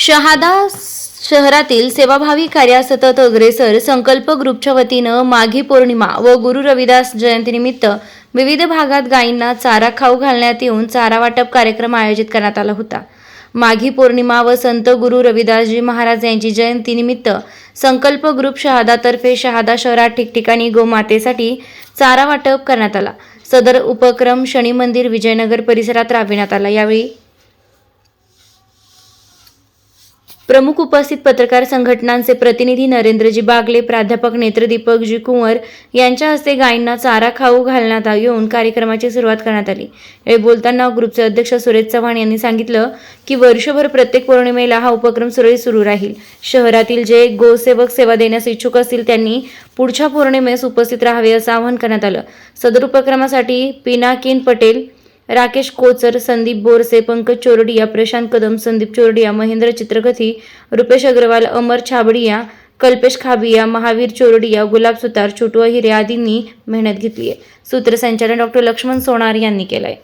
शहादा शहरातील सेवाभावी कार्या सतत अग्रेसर संकल्प ग्रुपच्या वतीनं माघी पौर्णिमा व गुरु रविदास जयंतीनिमित्त विविध भागात गायींना चारा खाऊ घालण्यात येऊन चारा वाटप कार्यक्रम आयोजित करण्यात आला होता. माघी पौर्णिमा व संत गुरु रविदासजी महाराज यांची जयंतीनिमित्त संकल्प ग्रुप शहादातर्फे शहादा शहरात ठिकठिकाणी गोमातेसाठी चारा वाटप करण्यात आला. सदर उपक्रम शनी मंदिर विजयनगर परिसरात राबविण्यात आला. यावेळी प्रमुख उपस्थित पत्रकार संघटनांचे प्रतिनिधी नरेंद्रजी बागले प्राध्यापक नेत्रदीपकजी कुंवर यांच्या हस्ते गायींना चारा खाऊ घालण्यात येऊन कार्यक्रमाची सुरुवात करण्यात आली. यावेळी बोलताना ग्रुपचे अध्यक्ष सुरेश चव्हाण यांनी सांगितलं की वर्षभर प्रत्येक पौर्णिमेला हा उपक्रम सुरळीत सुरू राहील. शहरातील जे गोसेवक सेवा देण्यास इच्छुक असतील त्यांनी पुढच्या पौर्णिमेस उपस्थित राहावे असं आवाहन करण्यात आलं. सदर उपक्रमासाठी पिनाकिन पटेल राकेश कोचर संदीप बोरसे पंकज चोरडिया प्रशांत कदम संदीप चोरडिया महेंद्र चित्रकथी रुपेश अग्रवाल अमर छाबडिया कल्पेश खाबिया महावीर चोरडिया गुलाब सुतार छोटू अहिरे आदींनी मेहनत घेतली आहे सूत्रसंचालन डॉक्टर लक्ष्मण सोनार यांनी केलंय.